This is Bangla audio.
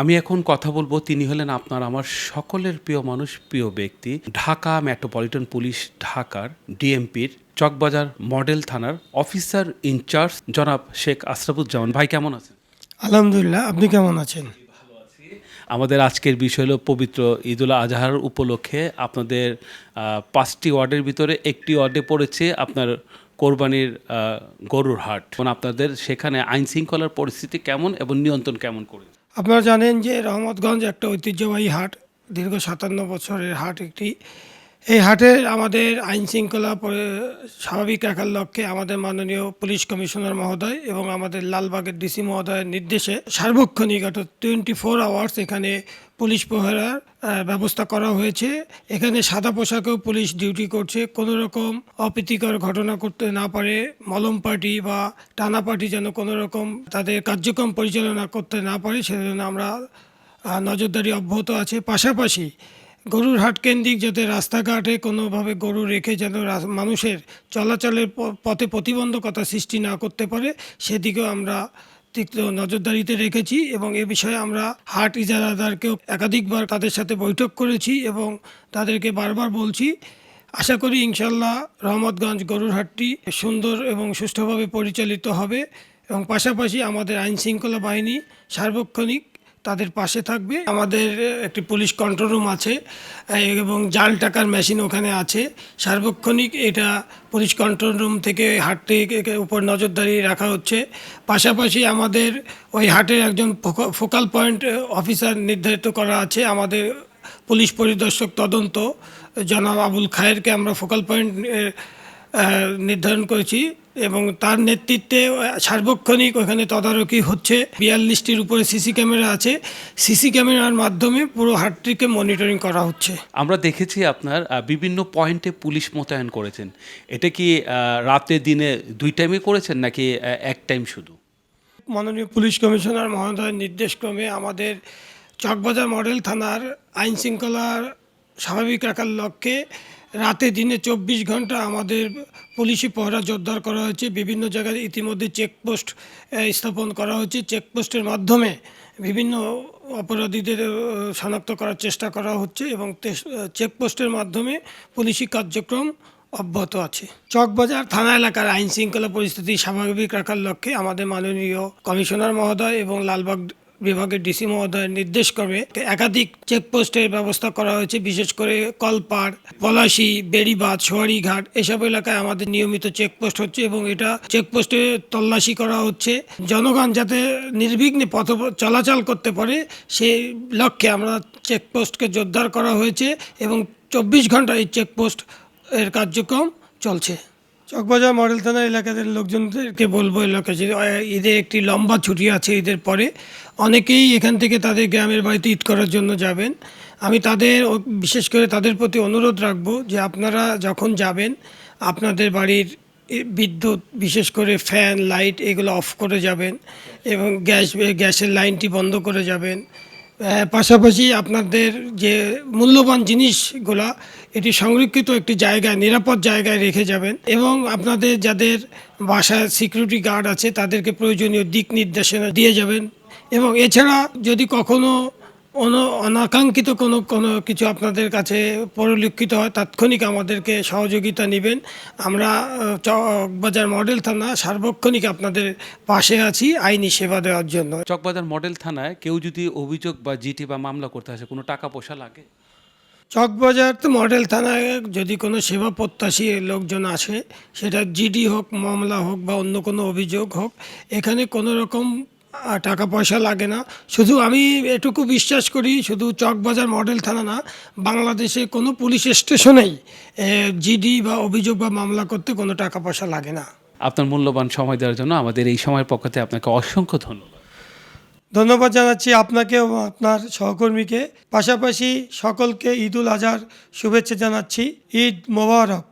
আমি এখন কথা বলব তিনি হলেন আপনার আমার সকলের প্রিয় মানুষ প্রিয় ব্যক্তি ঢাকা মেট্রোপলিটন পুলিশ ঢাকার ডিএমপির চকবাজার মডেল থানার অফিসার ইনচার্জ জনাব শেখ আশরাফুজ্জামান। ভাই কেমন আছেন? আলহামদুলিল্লাহ আপনি কেমন আছেন? আমাদের আজকের বিষয় হলো পবিত্র ঈদুল আজহার উপলক্ষে আপনাদের পাঁচটি ওয়ার্ডের ভিতরে একটি ওয়ার্ডে পড়েছে আপনার কোরবানির গরুর হাট। মানে আপনাদের সেখানে আইন শৃঙ্খলার পরিস্থিতি কেমন এবং নিয়ন্ত্রণ কেমন করে আপনারা জানেন যে রহমতগঞ্জ একটা ঐতিহ্যবাহী হাট দীর্ঘ সাতান্ন বছরের হাট একটি এই হাটে আমাদের আইন শৃঙ্খলা স্বাভাবিক রাখার লক্ষ্যে আমাদের মাননীয় পুলিশ কমিশনার মহোদয় এবং আমাদের লালবাগের ডিসি মহোদয়ের নির্দেশে সার্বক্ষণিক অর্থাৎ টোয়েন্টি ফোর আওয়ার্স এখানে পুলিশ প্রহরার ব্যবস্থা করা হয়েছে। এখানে সাদা পোশাকেও পুলিশ ডিউটি করছে। কোনো রকম অপ্রীতিকর ঘটনা করতে না পারে, মলম পার্টি বা টানা পার্টি যেন কোনো রকম তাদের কার্যক্রম পরিচালনা করতে না পারে, সেজন্য আমরা নজরদারি অব্যাহত আছে। পাশাপাশি গরুর হাট কেন্দ্রিক যাতে রাস্তাঘাটে কোনোভাবে গরু রেখে যেন মানুষের চলাচলের পথে প্রতিবন্ধকতা সৃষ্টি না করতে পারে, সেদিকেও আমরা তীক্ষ্ণ নজরদারিতে রেখেছি এবং এ বিষয়ে আমরা হাট ইজারাদারকেও একাধিকবার তাদের সাথে বৈঠক করেছি এবং তাদেরকে বারবার বলছি, আশা করি ইনশাল্লাহ রহমতগঞ্জ গরুর হাটটি সুন্দর এবং সুষ্ঠুভাবে পরিচালিত হবে এবং পাশাপাশি আমাদের আইন শৃঙ্খলা বাহিনী সার্বক্ষণিক তাদের পাশে থাকবে। আমাদের একটি পুলিশ কন্ট্রোল রুম আছে এবং জাল টাকার মেশিন ওখানে আছে। সার্বক্ষণিক এটা পুলিশ কন্ট্রোল রুম থেকে হাটটির উপর নজরদারি রাখা হচ্ছে। পাশাপাশি আমাদের ওই হাটের একজন ফোকা- ফোকাল পয়েন্ট অফিসার নির্ধারিত করা আছে। আমাদের পুলিশ পরিদর্শক তদন্ত জনাব আবুল খায়েরকে আমরা ফোকাল পয়েন্ট নির্ধারণ করেছি। এবং তার নেতৃত্বে সার্বক্ষণিক ওখানে তদারকি হচ্ছে। বিয়াল্লিশটির উপরে সিসি ক্যামেরা আছে। সিসি ক্যামেরার মাধ্যমে পুরো হাটটিকে মনিটরিং করা হচ্ছে। আমরা দেখেছি আপনার বিভিন্ন পয়েন্টে পুলিশ মোতায়েন করেছেন। এটা কি রাতে দিনে দুই টাইমে করেছেন নাকি এক টাইম শুধু? মাননীয় পুলিশ কমিশনার মহোদয়ের নির্দেশক্রমে আমাদের চকবাজার মডেল থানার আইন শৃঙ্খলার স্বাভাবিক রাখার লক্ষ্যে রাতে দিনে চব্বিশ ঘণ্টা আমাদের পুলিশি পহরা জোরদার করা হয়েছে। বিভিন্ন জায়গায় ইতিমধ্যে চেকপোস্ট স্থাপন করা হয়েছে। চেকপোস্টের মাধ্যমে বিভিন্ন অপরাধীদের শনাক্ত করার চেষ্টা করা হচ্ছে এবং চেকপোস্টের মাধ্যমে পুলিশি কার্যক্রম অব্যাহত আছে। চকবাজার থানা এলাকার আইন শৃঙ্খলা পরিস্থিতি স্বাভাবিক রাখার লক্ষ্যে আমাদের মাননীয় কমিশনার মহোদয় এবং লালবাগ বিভাগের ডিসি মহোদয়ের নির্দেশ করে একাধিক চেকপোস্টের ব্যবস্থা করা হয়েছে, বিশেষ করে কলপাড়, পলাশি, বেড়িবাঁধ সোয়ারিঘাট এসব এলাকায় আমাদের নিয়মিত চেকপোস্ট হচ্ছে এবং এটা চেকপোস্টে তল্লাশি করা হচ্ছে। জনগণ যাতে নির্বিঘ্নে পথ চলাচল করতে পারে, সেই লক্ষ্যে আমরা চেকপোস্টকে জোরদার করা হয়েছে এবং চব্বিশ ঘণ্টা এই চেকপোস্ট এর কার্যক্রম চলছে। চকবাজার মডেল থানা এলাকাদের লোকজনদেরকে বলব এলাকা যে ঈদের একটি লম্বা ছুটি আছে ঈদের পরে। অনেকেই এখান থেকে তাদের গ্রামের বাড়িতে ঈদ করার জন্য যাবেন। আমি তাদের বিশেষ করে তাদের প্রতি অনুরোধ রাখব যে আপনারা যখন যাবেন, আপনাদের বাড়ির বিদ্যুৎ, বিশেষ করে ফ্যান, লাইট এগুলো অফ করে যাবেন এবং গ্যাস গ্যাসের লাইনটি বন্ধ করে যাবেন। পাশাপাশি আপনাদের যে মূল্যবান জিনিসগুলা এটি সংরক্ষিত একটি জায়গায়, নিরাপদ জায়গায় রেখে যাবেন এবং আপনাদের যাদের বাসায় সিকিউরিটি গার্ড আছে তাদেরকে প্রয়োজনীয় দিক নির্দেশনা দিয়ে যাবেন। এবং এছাড়া যদি কখনো অন, অনাকাঙ্ক্ষিত কোনো কোনো কিছু আপনাদের কাছে পরিলক্ষিত হয়, তাৎক্ষণিক আমাদেরকে সহযোগিতা নেবেন। আমরা চকবাজার মডেল থানা সার্বক্ষণিক আপনাদের পাশে আছি আইনি সেবা দেওয়ার জন্য। চকবাজার মডেল থানায় কেউ যদি অভিযোগ বা জিটি বা মামলা করতে আসে, কোনো টাকা পয়সা লাগে? চকবাজার মডেল থানায় যদি কোনো সেবা প্রত্যাশী লোকজন আসে, সেটা জিডি হোক, মামলা হোক বা অন্য কোনো অভিযোগ হোক, এখানে কোনো রকম টাকা পয়সা লাগে না। শুধু আমি এটুকু বিশ্বাস করি, শুধু চকবাজার মডেল থানা না, বাংলাদেশে কোনো পুলিশ স্টেশনেই জিডি বা অভিযোগ বা মামলা করতে কোনো টাকা পয়সা লাগে না। আপনার মূল্যবান সময় দেওয়ার জন্য আমাদের এই সময়ের পক্ষ আপনাকে অসংখ্য ধন্যবাদ। ধন্যবাদ জানাচ্ছি আপনাকে এবং আপনার সহকর্মীকে। পাশাপাশি সকলকে ঈদুল আজহার শুভেচ্ছা জানাচ্ছি। ঈদ মোবারক।